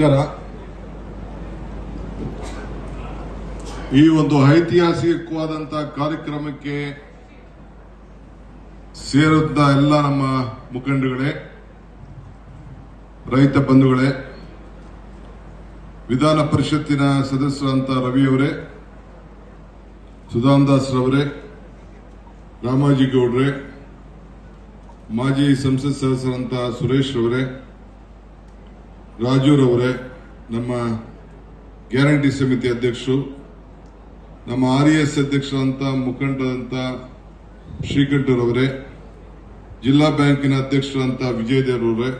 ನಮಸ್ಕಾರ ಈ ಒಂದು ಐತಿಹಾಸಿಕವಾದಂತಹ ಕಾರ್ಯಕ್ರಮಕ್ಕೆ ಸೇರಿದ್ದ ಎಲ್ಲ ನಮ್ಮ ಮುಖಂಡಗಳೇ ರೈತ ಬಂಧುಗಳೇ, ವಿಧಾನ ಪರಿಷತ್ತಿನ ಸದಸ್ಯರಂತ ರವಿಯವರೇ ರವರೇ ರಾಮಾಜಿ ಗೌಡ್ರೆ ಮಾಜಿ ಸಂಸತ್ ಸದಸ್ಯರಂತ ಸುರೇಶ್ ರವರೇ ರಾಜೂರವರೇ, ನಮ್ಮ ಗ್ಯಾರಂಟಿ ಸಮಿತಿ ಅಧ್ಯಕ್ಷರು, ನಮ್ಮ ಆರ್ ಎಸ್ ಅಧ್ಯಕ್ಷರಂತ ಮುಖಂಡರಂತ ಶ್ರೀಕಂಠರವರೇ, ಜಿಲ್ಲಾ ಬ್ಯಾಂಕಿನ ಅಧ್ಯಕ್ಷರಂತ ವಿಜಯದೇವರವರೇ,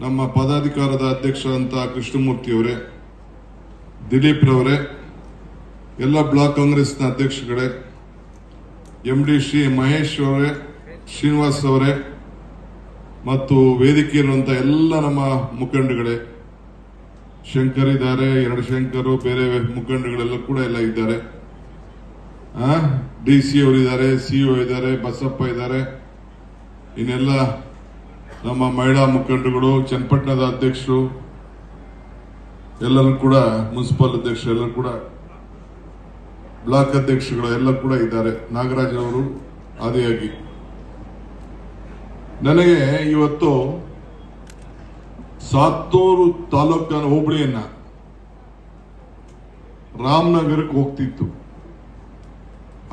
ನಮ್ಮ ಪದಾಧಿಕಾರದ ಅಧ್ಯಕ್ಷರಂತ ಕೃಷ್ಣಮೂರ್ತಿಯವರೇ ದಿಲೀಪ್ ರವರೇ ಎಲ್ಲ ಬ್ಲಾಕ್ ಕಾಂಗ್ರೆಸ್ನ ಅಧ್ಯಕ್ಷಗಳೇ ಎಂ ಡಿ ಶ್ರೀ ಮಹೇಶ್ ಅವರೇ ಶ್ರೀನಿವಾಸ್ ಅವರೇ ಮತ್ತು ವೇದಿಕೆ ಇರುವಂತ ಎಲ್ಲ ನಮ್ಮ ಮುಖಂಡಗಳೇ ಶಂಕರ್ ಇದ್ದಾರೆ, ಎರಡು ಶಂಕರು, ಬೇರೆ ಮುಖಂಡಗಳೆಲ್ಲ ಕೂಡ ಎಲ್ಲ ಇದ್ದಾರೆ. ಡಿ ಸಿ ಅವರು ಇದ್ದಾರೆ ಸಿಇಒ ಇದ್ದಾರೆ, ಬಸಪ್ಪ ಇದ್ದಾರೆ. ಇನ್ನೆಲ್ಲ ನಮ್ಮ ಮಹಿಳಾ ಮುಖಂಡಗಳು ಚನ್ನಪಟ್ಟಣದ ಅಧ್ಯಕ್ಷರು, ಎಲ್ಲರೂ ಕೂಡ, ಮುನ್ಸಿಪಲ್ ಅಧ್ಯಕ್ಷರು ಎಲ್ಲರೂ ಕೂಡ, ಬ್ಲಾಕ್ ಅಧ್ಯಕ್ಷಗಳು ಎಲ್ಲ ಕೂಡ ಇದ್ದಾರೆ. ನಾಗರಾಜ್ ಅವರು ಆದಿಯಾಗಿ. ನನಗೆ ಇವತ್ತು ಸಾತ್ತೂರು ತಾಲೂಕಿನ ಹೋಬಳಿಯನ್ನ ರಾಮನಗರಕ್ಕೆ ಹೋಗ್ತಿತ್ತು.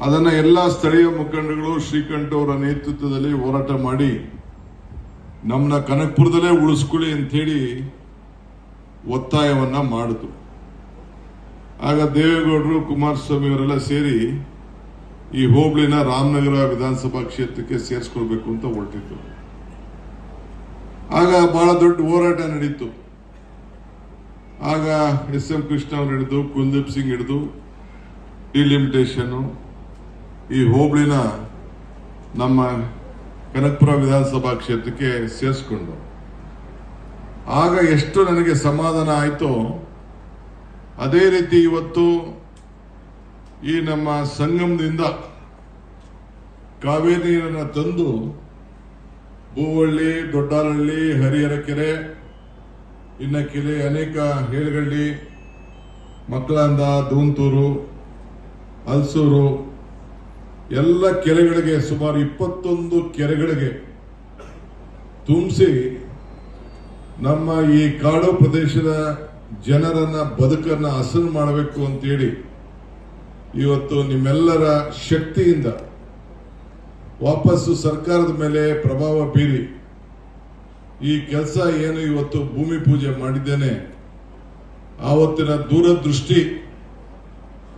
ಅದನ್ನ ಎಲ್ಲ ಸ್ಥಳೀಯ ಮುಖಂಡಗಳು ಶ್ರೀಕಂಠ ಅವರ ನೇತೃತ್ವದಲ್ಲಿ ಹೋರಾಟ ಮಾಡಿ ನಮ್ಮನ್ನ ಕನಕಪುರದಲ್ಲೇ ಉಳಿಸ್ಕೊಳ್ಳಿ ಅಂಥೇಳಿ ಒತ್ತಾಯವನ್ನ ಮಾಡಿತು ಆಗ ದೇವೇಗೌಡರು ಕುಮಾರಸ್ವಾಮಿ ಅವರೆಲ್ಲ ಸೇರಿ ಈ ಹೋಬಳಿನ ರಾಮನಗರ ವಿಧಾನಸಭಾ ಕ್ಷೇತ್ರಕ್ಕೆ ಸೇರಿಸ್ಕೊಳ್ಬೇಕು ಅಂತ ಹೊರಟಿತ್ತು ಆಗ ಬಹಳ ದೊಡ್ಡ ಹೋರಾಟ ನಡೀತು. ಆಗ ಎಸ್ ಎಂ ಕೃಷ್ಣ ಅವರು ಹಿಡಿದು, ಕುಲ್ದೀಪ್ ಸಿಂಗ್ ಹಿಡಿದು ಡಿಲಿಮಿಟೇಷನು ಈ ಹೋಬಳಿನ ನಮ್ಮ ಕನಕಪುರ ವಿಧಾನಸಭಾ ಕ್ಷೇತ್ರಕ್ಕೆ ಸೇರಿಸ್ಕೊಂಡು. ಆಗ ಎಷ್ಟು ನನಗೆ ಸಮಾಧಾನ ಆಯಿತೋ, ಅದೇ ರೀತಿ ಇವತ್ತು ಈ ನಮ್ಮ ಸಂಗಮದಿಂದ ಕಾವೇರಿ ನೀರನ್ನು ತಂದು ಭೂವಳ್ಳಿ ದೊಡ್ಡಾಲಹಳ್ಳಿ ಹರಿಹರಕೆರೆ ಇನ್ನ ಕೆರೆ ಅನೇಕ ಹೇಳಗಳ್ಳಿ, ಮಕ್ಕಳಂದ ದೂಂತೂರು ಹಲ್ಸೂರು ಎಲ್ಲ ಕೆರೆಗಳಿಗೆ ಸುಮಾರು ಇಪ್ಪತ್ತೊಂದು ಕೆರೆಗಳಿಗೆ ತುಂಬಿಸಿ ನಮ್ಮ ಈ ಕಾಡು ಪ್ರದೇಶದ ಜನರನ್ನ, ಬದುಕನ್ನ ಹಸನು ಮಾಡಬೇಕು ಅಂತೇಳಿ ಇವತ್ತು ನಿಮ್ಮೆಲ್ಲರ ಶಕ್ತಿಯಿಂದ ವಾಪಸ್ಸು ಸರ್ಕಾರದ ಮೇಲೆ ಪ್ರಭಾವ ಬೀರಿ. ಈ ಕೆಲಸ ಏನು ಇವತ್ತು ಭೂಮಿ ಪೂಜೆ ಮಾಡಿದ್ದೇನೆ. ಆವತ್ತಿನ ದೂರದೃಷ್ಟಿ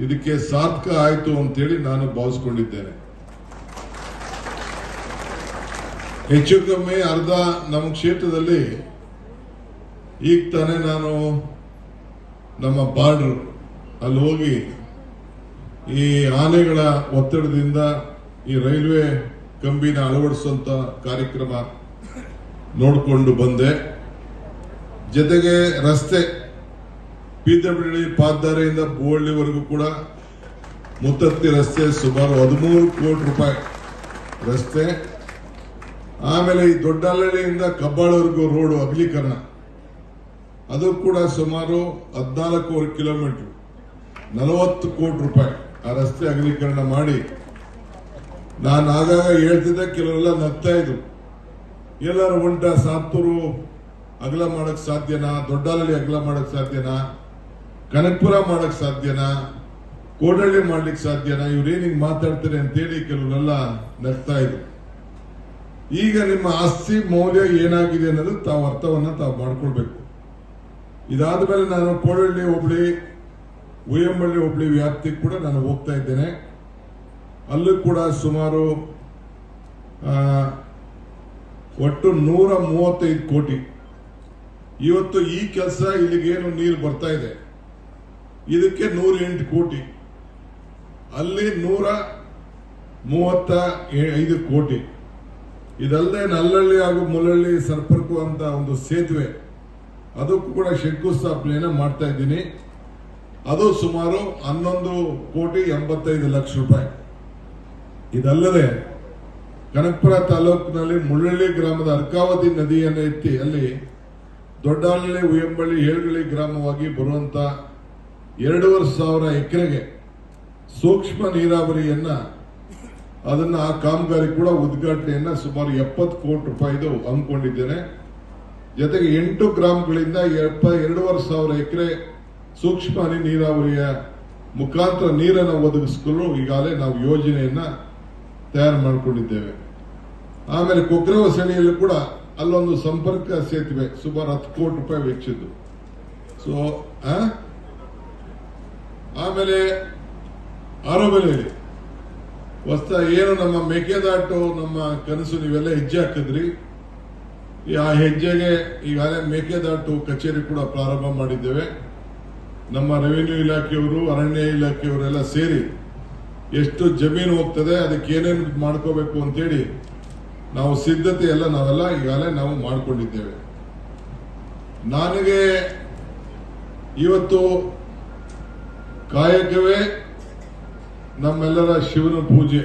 ಇದಕ್ಕೆ ಸಾರ್ಥಕ ಆಯಿತು ಅಂತೇಳಿ ನಾನು ಭಾವಿಸ್ಕೊಂಡಿದ್ದೇನೆ. ಹೆಚ್ಚು ಕಮ್ಮಿ ಅರ್ಧ ನಮ್ಮ ಕ್ಷೇತ್ರದಲ್ಲಿ ಈಗ ತಾನೇ ನಾನು ನಮ್ಮ ಬಾರ್ಡರ್ ಅಲ್ಲಿ ಹೋಗಿ ಈ ಆನೆಗಳ ಒತ್ತಡದಿಂದ ಈ ರೈಲ್ವೆ ಕಂಬಿನ ಅಳವಡಿಸುವಂತ ಕಾರ್ಯಕ್ರಮ ನೋಡಿಕೊಂಡು ಬಂದೆ. ಜೊತೆಗೆ ರಸ್ತೆ ಪಿಡಬ್ಲ್ಯೂಡಿ ಪಾದ್ದಾರೆಯಿಂದ ಬೋಳ್ಳಿವರೆಗೂ ಕೂಡ ಮುತ್ತತ್ತಿ ರಸ್ತೆ ಸುಮಾರು ಹದಿಮೂರು ಕೋಟಿ ರೂಪಾಯಿ ರಸ್ತೆ. ಆಮೇಲೆ ಈ ದೊಡ್ಡಹಳ್ಳಿಯಿಂದ ಕಬ್ಬಾಳವರೆಗೂ ರೋಡ್ ಅಗಲೀಕರಣ. ಅದು ಕೂಡ ಸುಮಾರು ಹದಿನಾಲ್ಕೂವರೆ ಕಿಲೋಮೀಟರ್. ನಲವತ್ತು ಕೋಟಿ ರೂಪಾಯಿ ಆ ರಸ್ತೆ ಅಗಲೀಕರಣ ಮಾಡಿ ನಾನು ಆಗಾಗ ಹೇಳ್ತಿದ್ದೆ ಕೆಲವೆಲ್ಲ ನಗ್ತಾ ಇದ್ರು. ಎಲ್ಲರೂ ಉಂಟ, ಸಾತ್ತೂರು ಅಗಲ ಮಾಡಕ್ ಸಾಧ್ಯನಾ, ದೊಡ್ಡಾಲಲ್ಲಿ ಅಗಲ ಮಾಡಕ್ ಸಾಧ್ಯನಾ, ಕನಕಪುರ ಮಾಡಕ್ ಸಾಧ್ಯನಾ, ಕೋಡಳ್ಳಿ ಮಾಡ್ಲಿಕ್ಕೆ ಸಾಧ್ಯನಾ, ಇವ್ರೇನ್ ಹಿಂಗ್ ಮಾತಾಡ್ತಾರೆ ಅಂತೇಳಿ ಕೆಲವರೆಲ್ಲ ನಗ್ತಾ ಇದ್ರು. ಈಗ ನಿಮ್ಮ ಆಸ್ತಿ ಮೌಲ್ಯ ಏನಾಗಿದೆ ಅನ್ನೋದು ತಾವು ಅರ್ಥವನ್ನ ತಾವು ಮಾಡ್ಕೊಳ್ಬೇಕು. ಇದಾದ ಮೇಲೆ ನಾನು ಕೋಡಳ್ಳಿ ಹುಬ್ಳಿ, ಉಯ್ಯಂಬಳ್ಳಿ ಹುಬ್ಳಿ ವ್ಯಾಪ್ತಿಗೆ ಕೂಡ ನಾನು ಹೋಗ್ತಾ ಇದ್ದೇನೆ. ಅಲ್ಲೂ ಕೂಡ ಸುಮಾರು ಒಟ್ಟು ನೂರ ಮೂವತ್ತೈದು ಕೋಟಿ. ಇವತ್ತು ಈ ಕೆಲಸ ಇಲ್ಲಿಗೇನು ನೀರು ಬರ್ತಾ ಇದೆ. ಇದಕ್ಕೆ ನೂರ ಎಂಟು ಕೋಟಿ. ಅಲ್ಲಿ ನೂರ ಮೂವತ್ತ ಐದು ಕೋಟಿ. ಇದಲ್ಲದೆ ನಲ್ಲಳ್ಳಿ ಹಾಗೂ ಮುಲ್ಲಳ್ಳಿ ಸರ್ಪರ್ಕು ಅಂತ ಒಂದು ಸೇತುವೆ. ಅದಕ್ಕೂ ಕೂಡ ಶಂಕುಸ್ಥಾಪನೆಯನ್ನು ಮಾಡ್ತಾ ಇದ್ದೀನಿ. ಅದು ಸುಮಾರು ಹನ್ನೊಂದು ಕೋಟಿ ಎಂಬತ್ತೈದು ಲಕ್ಷ ರೂಪಾಯಿ. ಇದಲ್ಲದೆ ಕನಕಪುರ ತಾಲೂಕಿನಲ್ಲಿ ಮುಳ್ಳಳ್ಳಿ ಗ್ರಾಮದ ಅರ್ಕಾವತಿ ನದಿಯನ್ನು ಎತ್ತಿ ಅಲ್ಲಿ ದೊಡ್ಡಹಳ್ಳಿ, ಉಯಂಬಳ್ಳಿ, ಏಳುಗಳಿ ಗ್ರಾಮವಾಗಿ ಬರುವಂತ ಎರಡೂವರೆ ಸಾವಿರ ಎಕರೆಗೆ ಸೂಕ್ಷ್ಮ ನೀರಾವರಿಯನ್ನ ಅದನ್ನ ಆ ಕಾಮಗಾರಿ ಕೂಡ ಉದ್ಘಾಟನೆಯನ್ನ ಸುಮಾರು ಎಪ್ಪತ್ತು ಕೋಟಿ ರೂಪಾಯಿದು ಹಮ್ಮಿಕೊಂಡಿದ್ದೇನೆ. ಜೊತೆಗೆ ಎಂಟು ಗ್ರಾಮಗಳಿಂದ ಎಪ್ಪ ಎರಡೂವರೆ ಸಾವಿರ ಎಕರೆ ಸೂಕ್ಷ್ಮ ನೀರಾವರಿಯ ಮುಖಾಂತರ ನೀರನ್ನು ಒದಗಿಸಿಕೊಳ್ಳಲು ಈಗಾಗಲೇ ನಾವು ಯೋಜನೆಯನ್ನ ತಯಾರು ಮಾಡಿಕೊಂಡಿದ್ದೇವೆ. ಆಮೇಲೆ ಕೊಕ್ರವಸಳಿಯಲ್ಲೂ ಕೂಡ ಅಲ್ಲೊಂದು ಸಂಪರ್ಕ ಸೇತುವೆ, ಸುಮಾರು ಹತ್ತು ಕೋಟಿ ರೂಪಾಯಿ ವೆಚ್ಚದ್ದು. ಸೊ ಆಮೇಲೆ ಆರೋಬೆಲೆಯಲ್ಲಿ ಹೊಸ ಏನು ನಮ್ಮ ಮೇಕೆದಾಟು, ನಮ್ಮ ಕನಸು ನೀವೆಲ್ಲ ಹೆಜ್ಜೆ ಹಾಕಿದ್ರಿ. ಆ ಹೆಜ್ಜೆಗೆ ಈಗಾಗಲೇ ಮೇಕೆದಾಟು ಕಚೇರಿ ಕೂಡ ಪ್ರಾರಂಭ ಮಾಡಿದ್ದೇವೆ. ನಮ್ಮ ರೆವಿನ್ಯೂ ಇಲಾಖೆಯವರು, ಅರಣ್ಯ ಇಲಾಖೆಯವರೆಲ್ಲ ಸೇರಿ ಎಷ್ಟು ಜಮೀನು ಹೋಗ್ತದೆ, ಅದಕ್ಕೆ ಏನೇನು ಮಾಡ್ಕೋಬೇಕು ಅಂತೇಳಿ ನಾವು ಸಿದ್ಧತೆ ಎಲ್ಲ ನಾವೆಲ್ಲ ಈಗಾಗಲೇ ನಾವು ಮಾಡಿಕೊಂಡಿದ್ದೇವೆ. ನನಗೆ ಇವತ್ತು ಕಾಯಕವೇ ನಮ್ಮೆಲ್ಲರ ಶಿವನ ಪೂಜೆ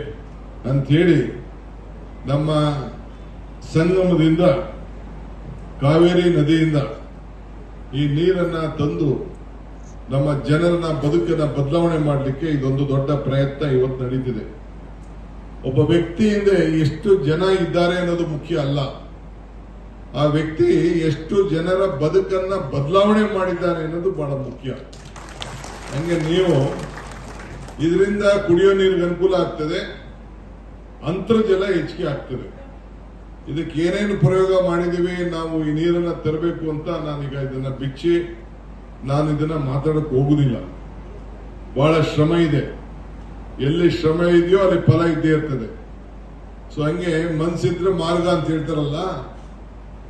ಅಂಥೇಳಿ ನಮ್ಮ ಸಂಗಮದಿಂದ ಕಾವೇರಿ ನದಿಯಿಂದ ಈ ನೀರನ್ನು ತಂದು ನಮ್ಮ ಜನರನ್ನ ಬದುಕನ್ನ ಬದಲಾವಣೆ ಮಾಡಲಿಕ್ಕೆ ಇದೊಂದು ದೊಡ್ಡ ಪ್ರಯತ್ನ ಇವತ್ತು ನಡೀತಿದೆ. ಒಬ್ಬ ವ್ಯಕ್ತಿಯಿಂದ ಎಷ್ಟು ಜನ ಇದ್ದಾರೆ ಅನ್ನೋದು ಮುಖ್ಯ ಅಲ್ಲ. ಆ ವ್ಯಕ್ತಿ ಎಷ್ಟು ಜನರ ಬದುಕನ್ನ ಬದಲಾವಣೆ ಮಾಡಿದ್ದಾರೆ ಅನ್ನೋದು ಬಹಳ ಮುಖ್ಯ. ಹಂಗೆ ನೀವು ಇದರಿಂದ ಕುಡಿಯೋ ನೀರಿಗೆ ಅನುಕೂಲ ಆಗ್ತದೆ, ಅಂತರ್ಜಲ ಹೆಚ್ಚಿಗೆ ಆಗ್ತದೆ. ಇದಕ್ಕೆ ಏನೇನು ಪ್ರಯೋಗ ಮಾಡಿದೀವಿ ನಾವು ಈ ನೀರನ್ನ ತರಬೇಕು ಅಂತ ನಾನೀಗ ಇದನ್ನ ಬಿಚ್ಚಿ ನಾನು ಇದನ್ನ ಮಾತಾಡಕ್ ಹೋಗುದಿಲ್ಲ. ಬಹಳ ಶ್ರಮ ಇದೆ. ಎಲ್ಲಿ ಶ್ರಮ ಇದೆಯೋ ಅಲ್ಲಿ ಫಲ ಇದ್ದೇ ಇರ್ತದೆ. ಸೊ ಹಂಗೆ ಮನ್ಸಿದ್ರೆ ಮಾರ್ಗ ಅಂತ ಹೇಳ್ತಾರಲ್ಲ